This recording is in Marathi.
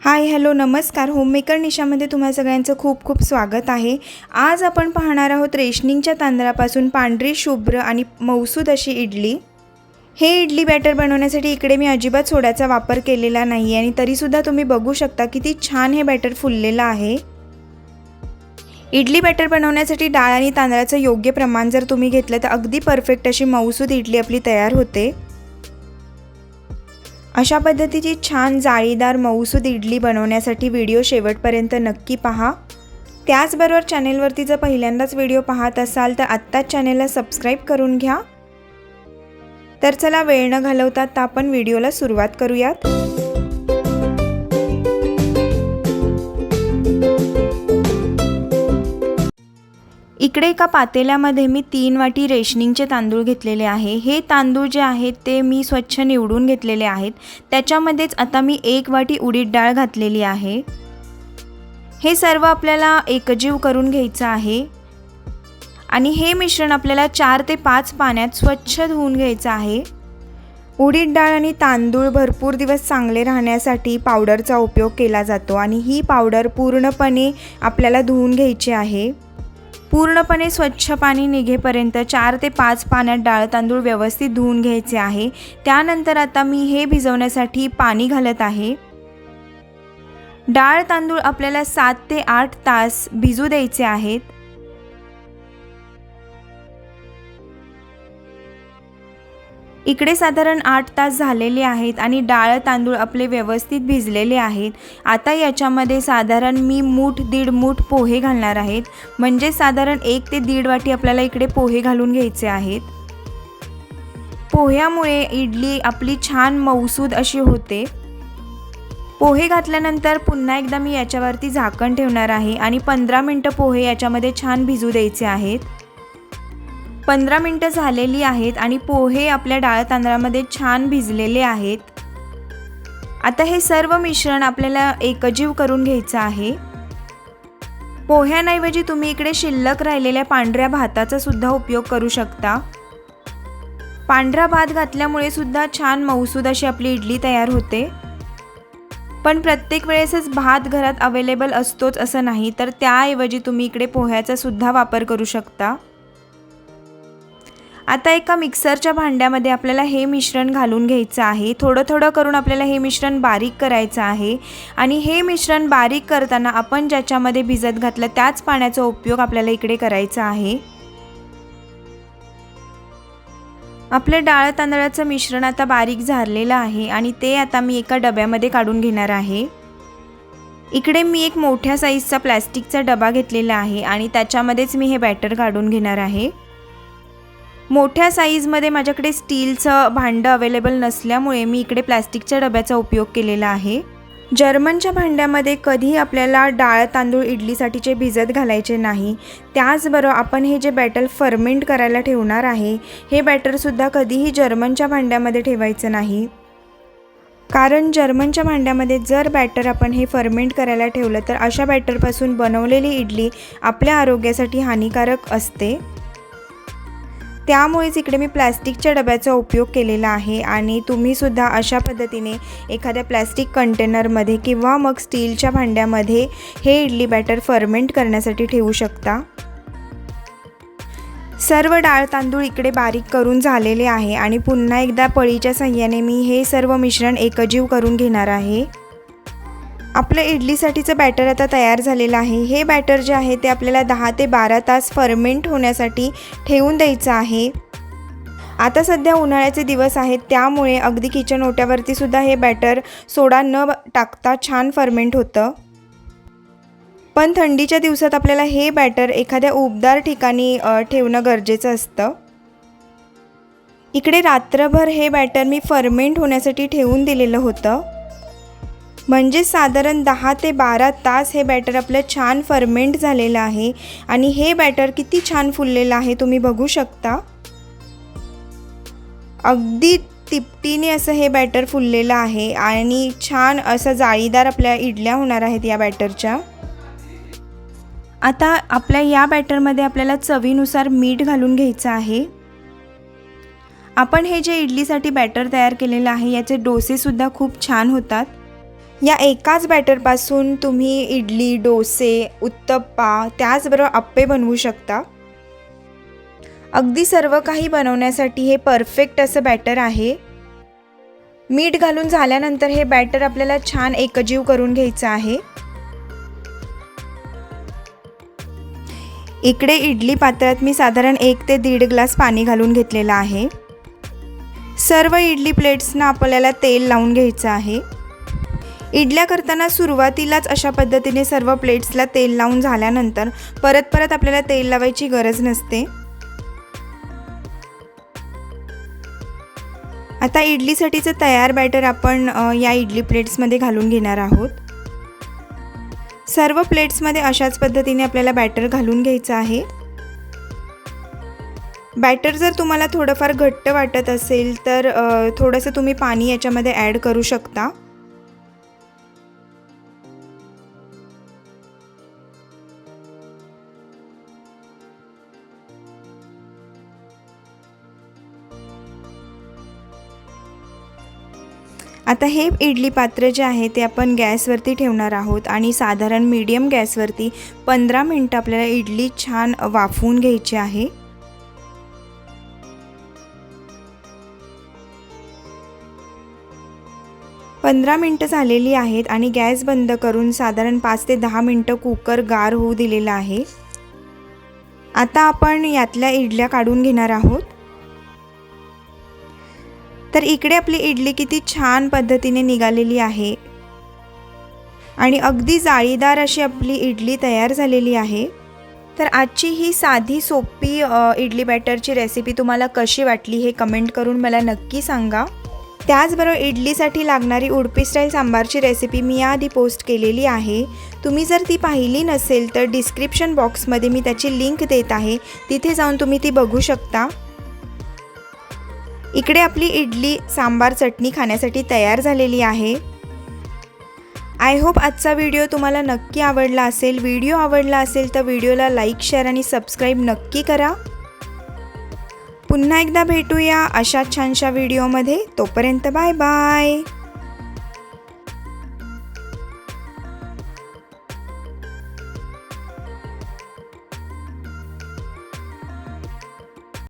हाय हॅलो नमस्कार. होममेकर निशामध्ये तुम्हा सगळ्यांचं खूप खूप स्वागत आहे. आज आपण पाहणार आहोत रेशनिंगच्या तांदळापासून पांढरी शुभ्र आणि मौसूद अशी इडली. हे इडली बॅटर बनवण्यासाठी इकडे मी अजिबात सोड्याचा वापर केलेला नाही आणि तरीसुद्धा तुम्ही बघू शकता किती छान हे बॅटर फुललेलं आहे. इडली बॅटर बनवण्यासाठी डाळ आणि तांदळाचं योग्य प्रमाण जर तुम्ही घेतलं तर अगदी परफेक्ट अशी मऊसूद इडली आपली तयार होते. अशा पद्धतीची छान जाळीदार मऊसूद इडली बनवण्यासाठी व्हिडिओ शेवटपर्यंत नक्की पहा. त्याचबरोबर चॅनेलवरती जर पहिल्यांदाच व्हिडिओ पाहत असाल तर आत्ताच चॅनेलला सबस्क्राईब करून घ्या. तर चला वेळ न घालवता तर आपण व्हिडिओला सुरुवात करूयात. इकडे एका पातेल्यामध्ये मी तीन वाटी रेशनिंगचे तांदूळ घेतलेले आहे. हे तांदूळ जे आहेत ते मी स्वच्छ निवडून घेतलेले आहेत. त्याच्यामध्येच आता मी एक वाटी उडीद डाळ घातलेली आहे. हे सर्व आपल्याला एकजीव करून घ्यायचं आहे. आणि हे मिश्रण आपल्याला चार ते पाच पाण्यात स्वच्छ धुवून घ्यायचं आहे. उडीद डाळ आणि तांदूळ भरपूर दिवस चांगले राहण्यासाठी पावडरचा उपयोग केला जातो आणि ही पावडर पूर्णपणे आपल्याला धुवून घ्यायची आहे. पूर्णपणे स्वच्छ पाणी निघेपर्यंत चार ते पाच पाण्यात डाळ तांदूळ व्यवस्थित धुवून घ्यायचे आहे. त्यानंतर आता मी हे भिजवण्यासाठी पाणी घालत आहे. डाळ तांदूळ आपल्याला सात ते आठ तास भिजू द्यायचे आहेत. इकडे साधारण आठ तास झालेले आहेत आणि डाळ तांदूळ आपले व्यवस्थित भिजलेले आहेत. आता याच्यामध्ये साधारण मी मूठ दीड मूठ पोहे घालणार आहेत. म्हणजे साधारण एक ते दीड वाटी आपल्याला इकडे पोहे घालून घ्यायचे आहेत. पोह्यामुळे इडली आपली छान मऊसूद अशी होते. पोहे घातल्यानंतर पुन्हा एकदा मी याच्यावरती झाकण ठेवणार आहे आणि पंधरा मिनटं पोहे याच्यामध्ये छान भिजू द्यायचे आहेत. पंधरा मिनटं झालेली आहेत आणि पोहे आपल्या डाळ तांदळामध्ये छान भिजलेले आहेत. आता हे सर्व मिश्रण आपल्याला एकजीव करून घ्यायचं आहे. पोह्यांऐवजी तुम्ही इकडे शिल्लक राहिलेल्या पांढऱ्या भाताचा सुद्धा उपयोग करू शकता. पांढरा भात घातल्यामुळे सुद्धा छान मऊसूद अशी आपली इडली तयार होते. पण प्रत्येक वेळेसच भात घरात अवेलेबल असतोच असं नाही तर त्याऐवजी तुम्ही इकडे पोह्याचा सुद्धा वापर करू शकता. आता एका मिक्सरच्या भांड्यामध्ये आपल्याला हे मिश्रण घालून घ्यायचं आहे. थोडं थोडं करून आपल्याला हे मिश्रण बारीक करायचं आहे. आणि हे मिश्रण बारीक करताना आपण ज्याच्यामध्ये भिजत घातलं त्याच पाण्याचा उपयोग आपल्याला इकडे करायचा आहे. आपलं डाळ तांदळाचं मिश्रण आता बारीक झालेलं आहे आणि ते आता मी एका डब्यामध्ये काढून घेणार आहे. इकडे मी एक मोठ्या साईजचा प्लॅस्टिकचा डबा घेतलेला आहे आणि त्याच्यामध्येच मी हे बॅटर काढून घेणार आहे. मोठ्या साईजमध्ये माझ्याकडे स्टीलचं भांडं अवेलेबल नसल्यामुळे मी इकडे प्लॅस्टिकच्या डब्याचा उपयोग केलेला आहे. जर्मनच्या भांड्यामध्ये कधी आपल्याला डाळ तांदूळ इडलीसाठीचे भिजत घालायचे नाही. त्याचबरोबर आपण हे जे बॅटर फर्मेंट करायला ठेवणार आहे हे बॅटरसुद्धा कधीही जर्मनच्या भांड्यामध्ये ठेवायचं नाही. कारण जर्मनच्या भांड्यामध्ये जर बॅटर आपण हे फर्मेंट करायला ठेवलं तर अशा बॅटरपासून बनवलेली इडली आपल्या आरोग्यासाठी हानिकारक असते. त्यामुळेच इकडे मी प्लॅस्टिकच्या डब्याचा उपयोग केलेला आहे आणि तुम्हीसुद्धा अशा पद्धतीने एखाद्या प्लॅस्टिक कंटेनरमध्ये किंवा मग स्टीलच्या भांड्यामध्ये हे इडली बॅटर फर्मेंट करण्यासाठी ठेवू शकता. सर्व डाळ तांदूळ इकडे बारीक करून झालेले आहे आणि पुन्हा एकदा पळीच्या सहाय्याने मी हे सर्व मिश्रण एकजीव करून घेणार आहे. आपलं इडलीसाठीचं बॅटर आता तयार झालेलं आहे. हे बॅटर जे आहे ते आपल्याला दहा ते बारा तास फर्मेंट होण्यासाठी ठेवून द्यायचं आहे. आता सध्या उन्हाळ्याचे दिवस आहेत त्यामुळे अगदी किचन ओट्यावरती सुद्धा हे बॅटर सोडा न टाकता छान फर्मेंट होतं. पण थंडीच्या दिवसात आपल्याला हे बॅटर एखाद्या उबदार ठिकाणी ठेवणं गरजेचं असतं. इकडे रात्रभर हे बॅटर मी फर्मेंट होण्यासाठी ठेवून दिलेलं होतं. म्हणजे साधारण दहा ते बारा तास हे बॅटर आपलं छान फर्मेंट झालेलं आहे. आणि हे बॅटर किती छान फुललेलं आहे तुम्ही बघू शकता. अगदी तिपटीने असं हे बॅटर फुललेलं आहे आणि छान असं जाळीदार आपल्या इडल्या होणार आहेत या बॅटरच्या. आता आपल्या या बॅटरमध्ये आपल्याला चवीनुसार मीठ घालून घ्यायचं आहे. आपण हे जे इडलीसाठी बॅटर तयार केलेलं आहे याचे डोसेसुद्धा खूप छान होतात. या एकाच बॅटरपासून तुम्ही इडली डोसे उत्तप्पा त्याचबरोबर अप्पे बनवू शकता. अगदी सर्व काही बनवण्यासाठी हे परफेक्ट असं बॅटर आहे. मीठ घालून झाल्यानंतर हे बॅटर आपल्याला छान एकजीव करून घ्यायचं आहे. इकडे इडली पात्रात मी साधारण एक ते दीड ग्लास पाणी घालून घेतलेलं आहे. सर्व इडली प्लेट्सना आपल्याला तेल लावून घ्यायचं आहे. इडल्या करताना सुरुवातीलाच अशा पद्धतीने सर्व प्लेट्सला तेल लावून झाल्यानंतर परत परत आपल्याला तेल लावायची गरज नसते. आता इडलीसाठीचं तयार बॅटर आपण या इडली प्लेट्समध्ये घालून घेणार आहोत. सर्व प्लेट्समध्ये अशाच पद्धतीने आपल्याला बॅटर घालून घ्यायचं आहे. बॅटर जर तुम्हाला थोडंफार घट्ट वाटत असेल तर थोडंसं तुम्ही पाणी याच्यामध्ये ॲड करू शकता. आता हे इडली पात्र जे आहे ते आपण गॅसवरती ठेवणार आहोत आणि साधारण मीडियम गॅसवरती पंधरा मिनटं आपल्याला इडली छान वाफवून घ्यायची आहे. पंधरा मिनटं झालेली आहेत आणि गॅस बंद करून साधारण पाच ते दहा मिनटं कुकर गार होऊ दिलेला आहे. आता आपण यातल्या इडल्या काढून घेणार आहोत. तर इकडे आपली इडली किती छान पद्धतीने निघालेली आहे. आणि अगदी जाळीदार अशी आपली इडली तयार झालेली आहे. तर आजची ही साधी सोपी इडली बॅटरची रेसिपी तुम्हाला कशी वाटली हे कमेंट करून मला नक्की सांगा. त्याचबरोबर इडलीसाठी लागणारी उडपी स्टाईल सांबारची रेसिपी मी याआधी पोस्ट केलेली आहे. तुम्ही जर ती पाहिली नसेल तर डिस्क्रिप्शन बॉक्समध्ये मी त्याची लिंक देत आहे. तिथे जाऊन तुम्ही ती बघू शकता. इकडे आपली इडली सांबार चटणी खाण्यासाठी तयार झालेली आहे. आय होप आजचा व्हिडिओ तुम्हाला नक्की आवडला असेल. व्हिडिओ आवडला असेल तर व्हिडिओला लाईक शेअर आणि सबस्क्राईब नक्की करा. पुन्हा एकदा भेटूया अशा छानशा व्हिडिओमध्ये तोपर्यंत बाय बाय